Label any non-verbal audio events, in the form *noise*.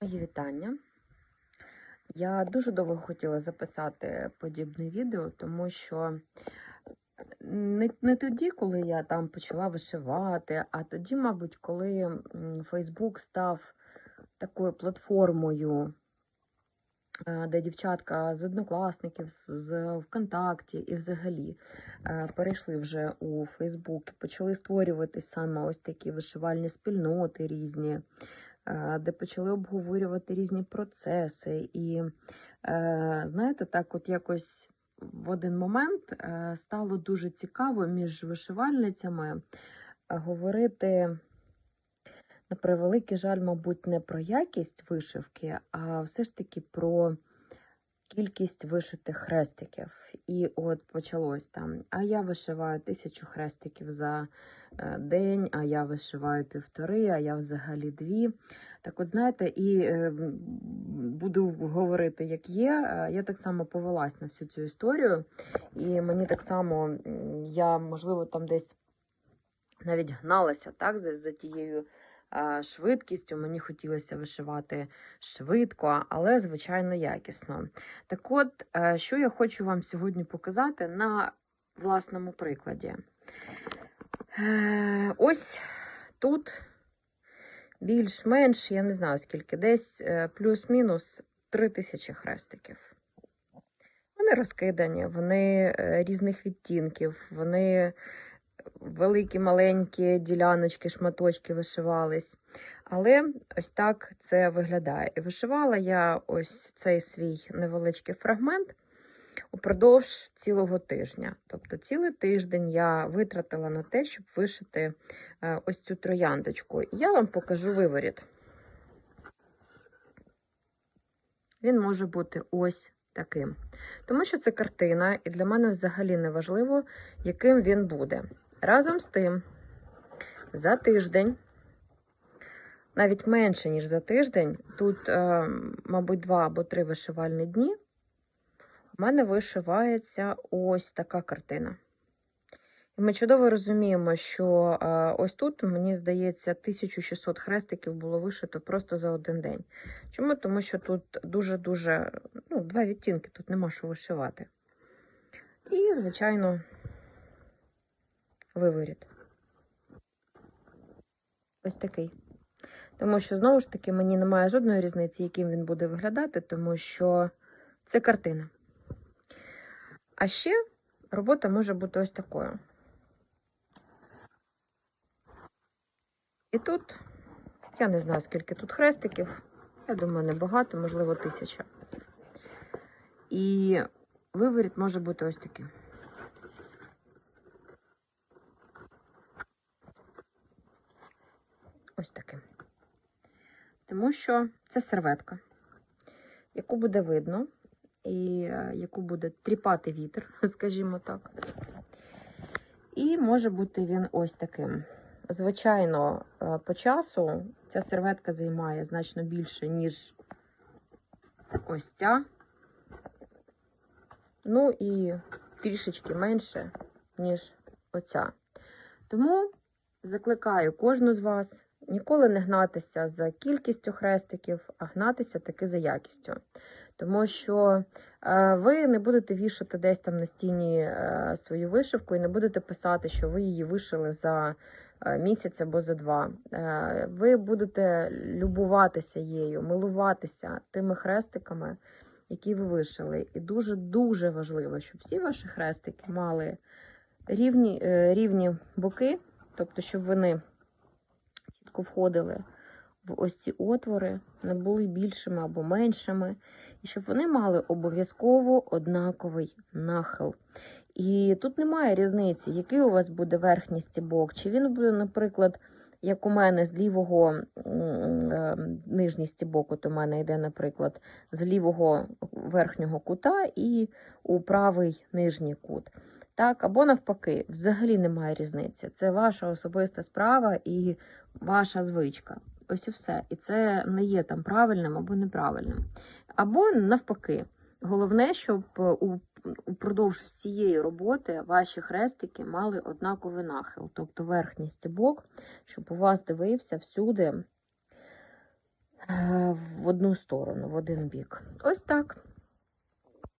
Мої вітання. Я дуже довго хотіла записати подібне відео, тому що не, не тоді, коли я там почала вишивати, а тоді, мабуть, коли Facebook став такою платформою, е, де дівчатка з однокласників, з- ВКонтакті і взагалі е, перейшли вже у Facebook і почали створювати саме ось такі вишивальні спільноти різні де почали обговорювати різні процеси. І, е, знаєте, так, от якось в один момент е, стало дуже цікаво між вишивальницями е, говорити, на превеликий жаль, мабуть, не про якість вишивки, а все ж таки про кількість вишитих хрестиків. І от почалось там. А я вишиваю тисячу хрестиків за е, день, а я вишиваю півтори, а я взагалі дві. Так от знаєте, і е, буду говорити, як є. Е, Я так само повелась на всю цю історію, і мені так само я, можливо, там десь навіть гналася так, за, за тією швидкістю. Мені хотілося вишивати швидко, але, звичайно, якісно. Так от, е, що я хочу вам сьогодні показати на власному прикладі. Е, Ось тут більш-менш, я не знаю скільки, десь е, плюс-мінус 3 тисячі хрестиків. Вони розкидані, вони різних відтінків, вони великі, маленькі діляночки, шматочки вишивались. Але ось так це виглядає. І вишивала я ось цей свій невеличкий фрагмент упродовж цілого тижня. Тобто цілий тиждень я витратила на те, щоб вишити е, ось цю трояндочку. І я вам покажу виворіт. Він може бути ось таким. Тому що це картина, і для мене взагалі не важливо, яким він буде. Разом з тим, за тиждень, навіть менше, ніж за тиждень, тут, е, мабуть, два або три вишивальні дні, у мене вишивається ось така картина. І ми чудово розуміємо, що е, ось тут, мені здається, 1600 хрестиків було вишито просто за один день. Чому? Тому що тут дуже-дуже, ну, два відтінки, тут нема що вишивати. І, звичайно, виворіт. Ось такий. Тому що, знову ж таки, мені немає жодної різниці, яким він буде виглядати, тому що це картина. А ще робота може бути ось такою. І тут, я не знаю, скільки тут хрестиків. Я думаю, небагато, можливо, тисяча. І виворіт може бути ось такий. Ось таким. Тому що це серветка, яку буде видно, і е, яку буде тріпати вітер, *laughs* скажімо так. І може бути він ось таким. Звичайно, е, по часу ця серветка займає значно більше, ніж ось ця. Ну і трішечки менше, ніж оця. Тому закликаю кожну з вас ніколи не гнатися за кількістю хрестиків, а гнатися таки за якістю. Тому що е, ви не будете вішати десь там на стіні е, свою вишивку і не будете писати, що ви її вишили за е, місяць або за два. Ви будете любуватися її, милуватися тими хрестиками, які ви вишили. І дуже-дуже важливо, щоб всі ваші хрестики мали рівні, рівні боки, тобто, щоб вони чітко входили в ось ці отвори, не були більшими або меншими, і щоб вони мали обов'язково однаковий нахил. І тут немає різниці, який у вас буде верхній стібок, чи він буде, наприклад, як у мене з лівого е, нижній стібок, от у мене йде, наприклад, з лівого верхнього кута і у правий нижній кут. Так, або навпаки, взагалі немає різниці. Це ваша особиста справа і ваша звичка. Ось і все. І це не є там правильним або неправильним. Або навпаки. Головне, щоб е, упродовж всієї роботи ваші хрестики мали однаковий нахил, тобто верхній стібок, щоб у вас дивився всюди е, в одну сторону, в один бік. Ось так.